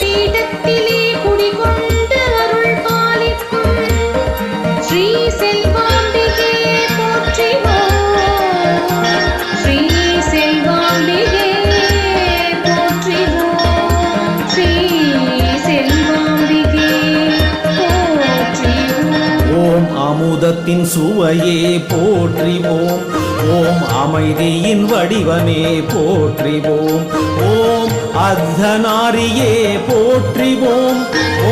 பீடத்திலே குடிகொண்டு அருள் பாலிக்கும் ஸ்ரீ செல்வா ஓம் அமுதத்தின் சுவையே போற்றிவோம் ஓம். அமைதியின் வடிவமே போற்றிவோம் ஓம். அர்த்தநாரியே போற்றிவோம்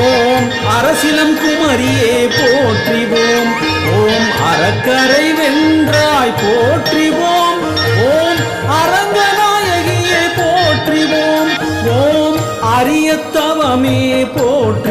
ஓம். அரசிலம் குமரியே போற்றிவோம் ஓம். அறக்கரை வென்றாய் போற்றிவோம் ஓம். அரங்கநாயகியே போற்றிவோம் ஓம் அரியத்தவமே போற்றி